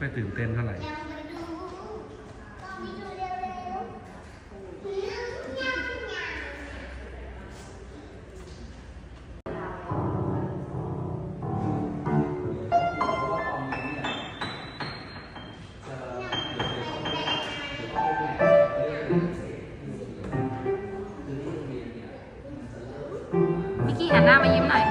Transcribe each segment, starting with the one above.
ค่อยตื่นเต้นเท่าไหร่พี่กี้หันหน้ามายิ้มหน่อย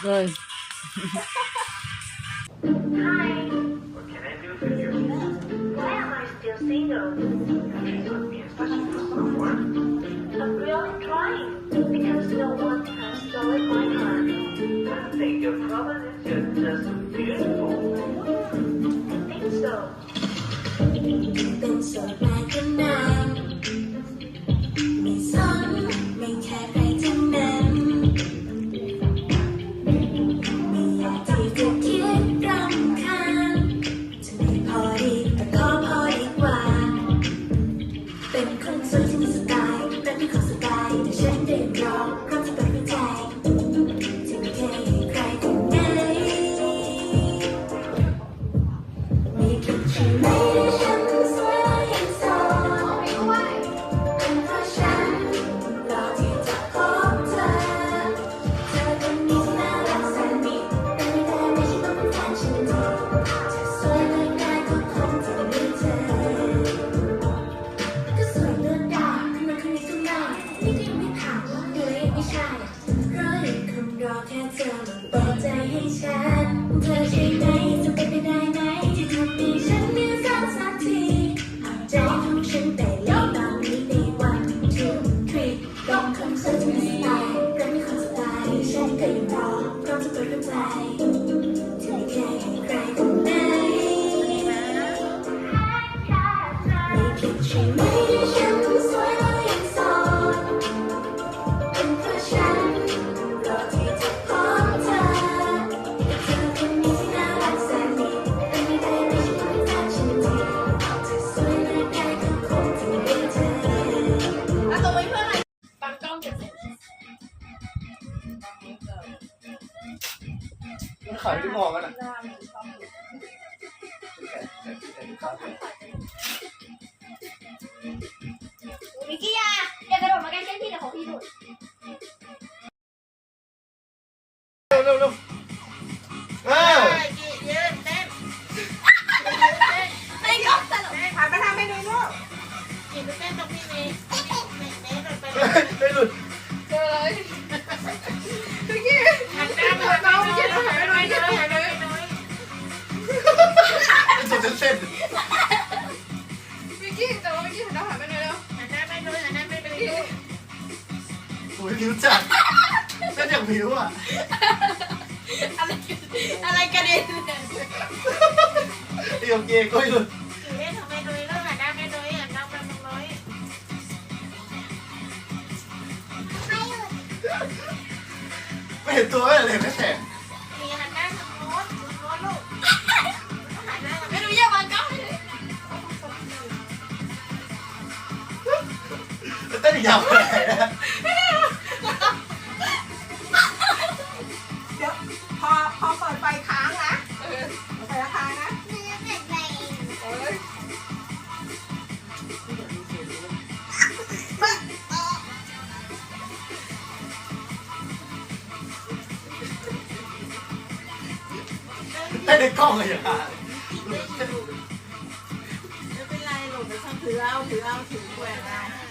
Good. Hi. What can I do for you? Why am I still single? I'm really trying because no one has stolen my heart. I think your problem is just beautiful.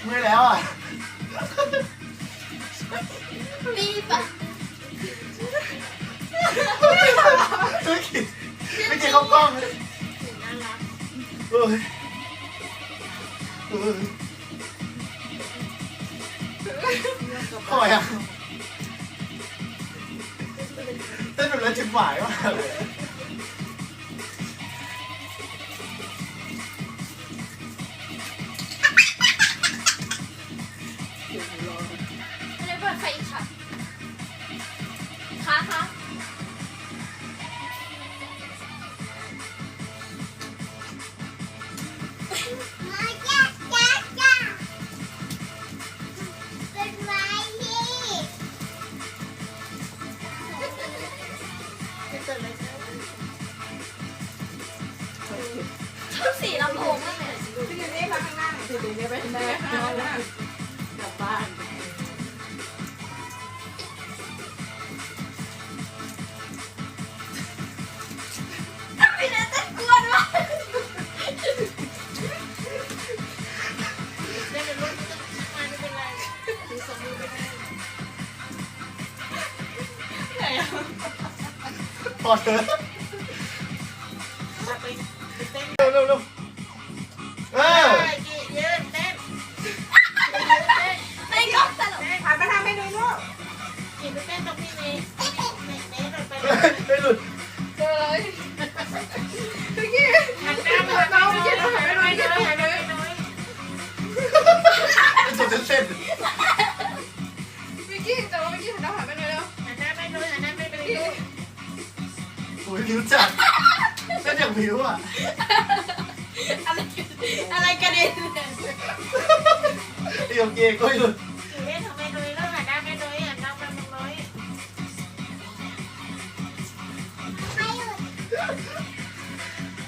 เมื่อแล้วอะมีปะไม่กินไม่กินข้าวกล้องเลยน่ายักเออเออทำอะต้นแบบนั้นจึงหมากเลย พอเโอ้ยผิวจัดเส้นอย่างผิวอะอะไรอะไรกระเด็นไอ้โอเคก็ไม่หลุด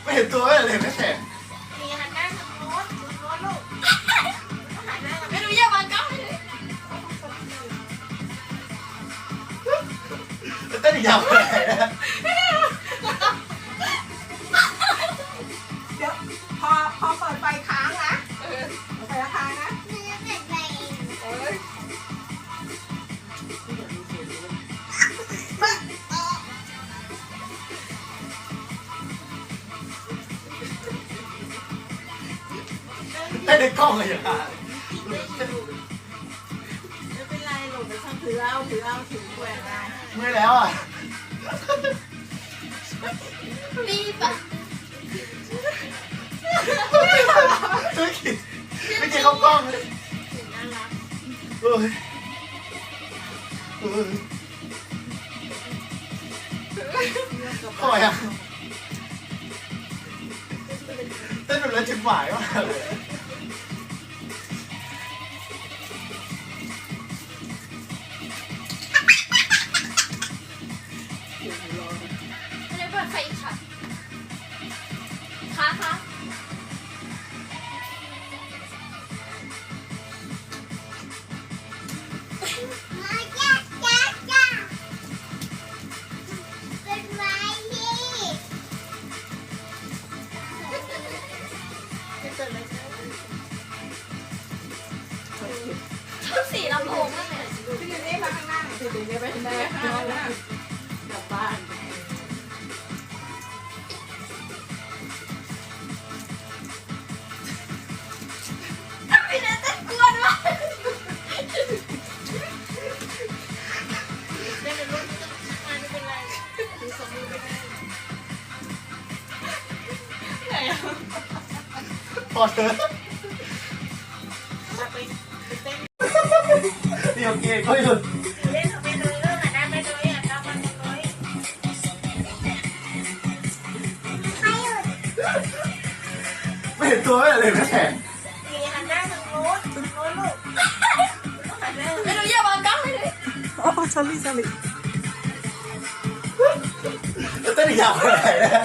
ไม่เห็นตัวเลยไม่แข็ เต้กล้องเลยอย่างนั้นไม่เป็นไรหลบไปข้างถือเอาถือเอาถือแหวนได้เมื่อยแล้วอะรีบอะไม่กินไม่กินข้ากล้องเลยเอ้ยเอ้ยทำไมอะเต้นแบบแล้วจิบหวายมากเลย ชุดสีลำโพงมากเลยพี่นี่มาข้างหน้าสิเดี๋ยวไปข้างหน้ากลับบ้านพี่นัทจะกวนวะพอเถอะนี่โอเคก็ไม่หลุดไม่เห็นตัวเลยไม่แข็งไม่รู้อย่ามากล้องเลยโอ้ชอรี่ชอรี่เต้นอีกยาวไปไหนนะ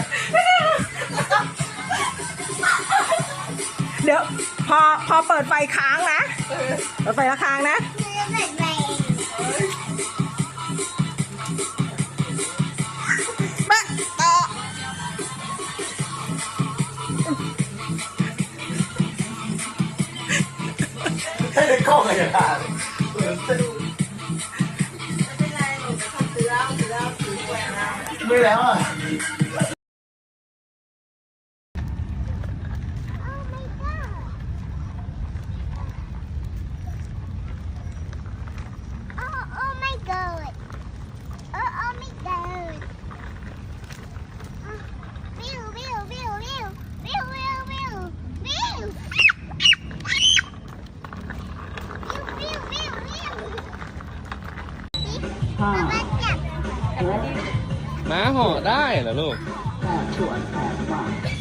เดี๋ยวพอพอเปิดไฟค้างนะเปิดไฟละค้างนะมันจะเให้กล้องอะไรอย่างนั้นเออเต้นไม่เป็นไรหลบไปข้างถือเอาถือเอาถือแหวนได้ไม่แล้วอะ เ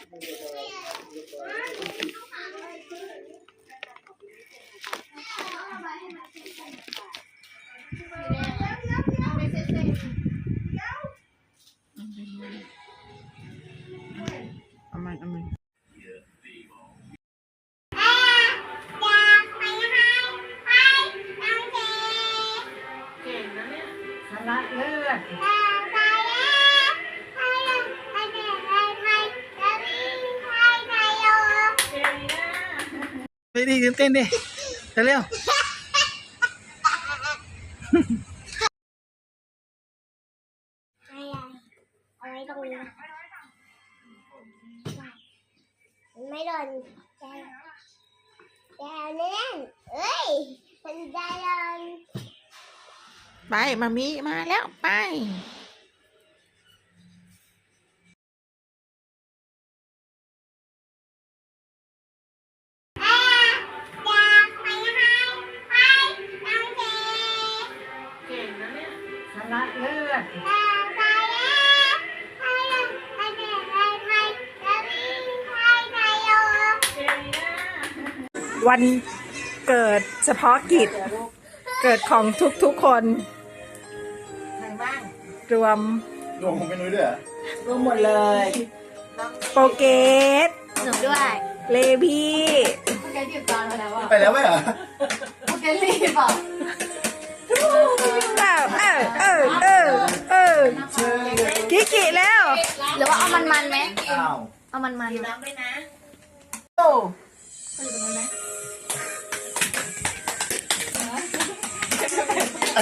อา ไปดิตื่นเต้นดิเร็วอาไว้ตรงนี้ไม่โดนแกแกเล่นเอ้ยมันจะโดนไปมามีมาแล้วไป วันเกิดเฉพาะกิจ เกิดของทุกๆคนใครบ้างรวมรวมผมเป็นนุ้ยด้วยเหรอรวมหมดเลยโปรเกตหนูด้วยเลพี่พวกแกหยุดตอนไปแล้วอะไปแล้วไหมเหรอพวกแกรีบอะเออเออเออเออเออกิกิแล้ว หรือว่าเอามันมันๆไหมอ้าวเอามันมันน้ำด้วยนะโอ้อัน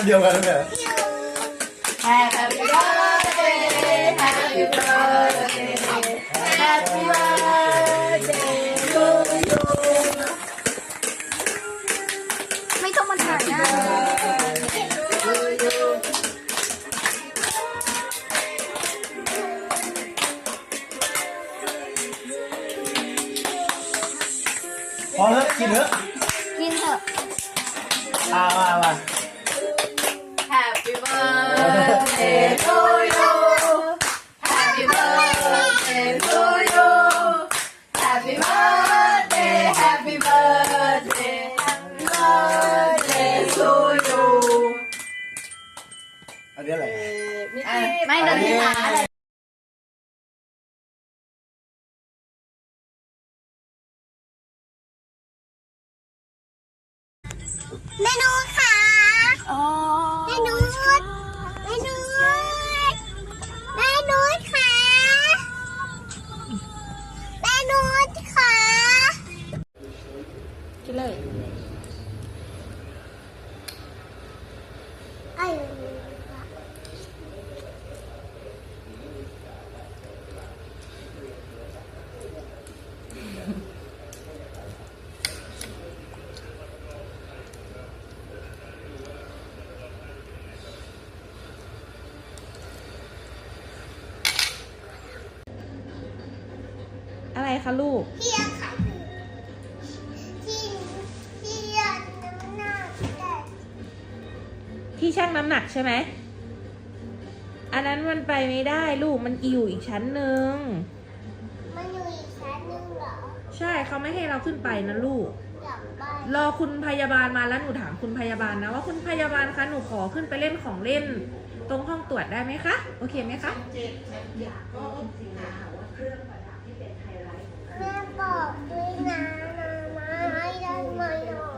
เดียวกันเลยเหรอ Happy birthday Happy birthday Happy birthday to you ไม่ต้องมาถ่ายหน้า พอเถอะกินเถอะ กินเลยไอ้อะไรคะลูกเที่ย งน้ำหนักใช่ไหม อันนั้นมันไปไม่ได้ลูกมันอยู่อีกชั้นหนึ่ง มันอยู่อีกชั้นหนึ่งเหรอ ใช่เขาไม่ให้เราขึ้นไปนะลูกอยากไปรอคุณพยาบาลมาแล้วหนูถามคุณพยาบาลนะว่าคุณพยาบาลคะหนูขอขึ้นไปเล่นของเล่น ตรงห้องตรวจได้ไหมคะ โอเคไหมคะแม่บอกด้วยนะนะมาให้ได้ไหมอะไ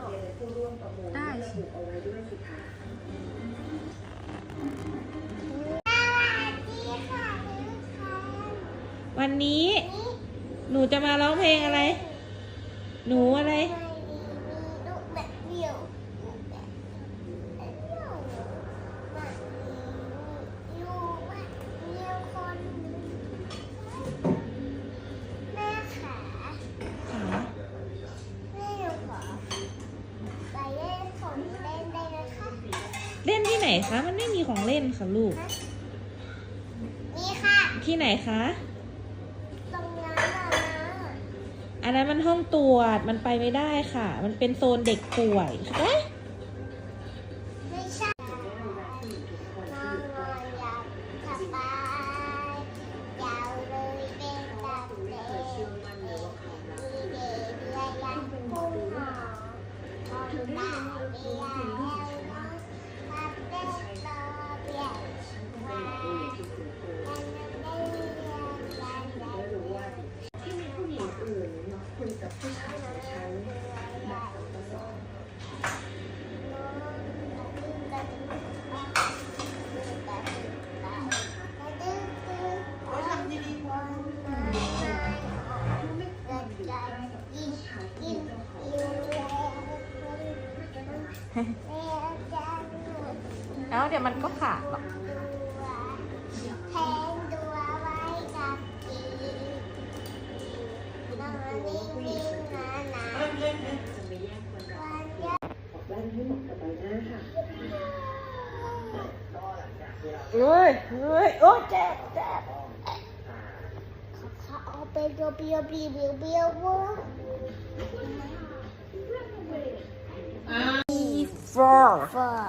วันนี้ หนูจะมาร้องเพลงอะไร หนูอะไรลูกแบบเดียวลูกแบบเดียวมาลูกแบบเดียวคนแม่ขาแม่หนูขอไปเล่นของเล่นได้นะคะเล่นที่ไหนคะ มันไม่มีของเล่นค่ะลูก นี่ค่ะ ที่ไหนคะ ตรงนั้นน่ะนะ อันนั้นมันห้องตรวจมันไปไม่ได้ค่ะ มันเป็นโซนเด็กป่วยเอ๊ะ เอ้าเดี๋ยวมันก็ขาดหรอกแทงตัวไว้กับจีนอนนิ่งๆนะนะวันเยเฮ้ยเฮ้ยโอ้เจ็บเจ็บเขาเอาไปเบียวเบียวเบียวเบียวเบียว four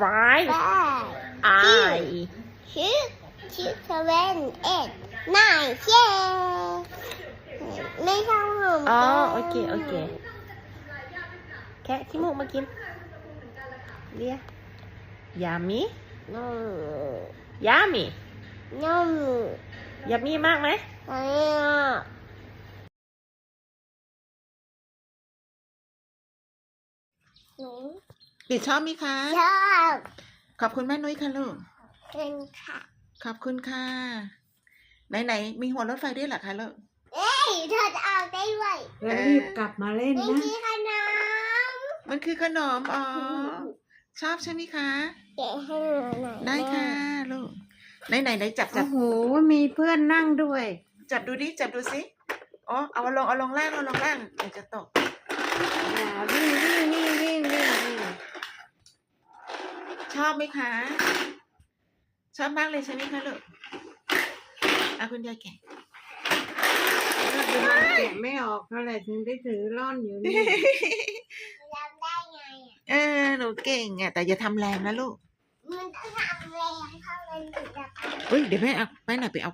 ฟอ five แปด I ชื่อชื่อเซเว่นเอ็ดนายเช่ไม่ต้องหอมอ๋อโอเคโอเคแค่ขี้มูกมากินเรียยามีนมยามีนมยามีมากไหมอะไรอะหนู ปิดชอบไหมคะ ชอบขอบคุณแม่นุ้ยค่ะลูกเป็นค่ะ ขอบคุณค่ะ ไหนไหนๆมีหัวรถไฟด้วยเหรอคะลูกเอ้ยเธอจะเอาได้ไหมแล้วรีบกลับมาเล่นนี่นะ คือขนมมันคือขนมอ๋อชอบใช่ไหมคะ แกะให้หนูหน่อยได้ค่ะลูกไหนไหนไหนจับจัโอ้บโห มีเพื่อนนั่งด้วย จับดูดิจับดูสิอ๋อเอาลงเอาลงล่างเอาลงล่างเดี๋ยวจะตก อ่าวิ่งวิ่งวิ่งวิ่งวิ่งวิ่ง ชอบไหมคะ ชอบมากเลยใช่ไหมคะลูกอาคุณยายแก่แล้วดูมันแกะไม่ออกเท่าไหร่ถึงได้ถือร่อนอยู่นี่จำได้ไงอะเออหนูเก่งอะแต่อย่าทำแรงนะลูกมันต้องทำแรงเท่านั้นถึงจะเฮ้ยเดี๋ยวแม่เอาแม่หน่อยไปเอา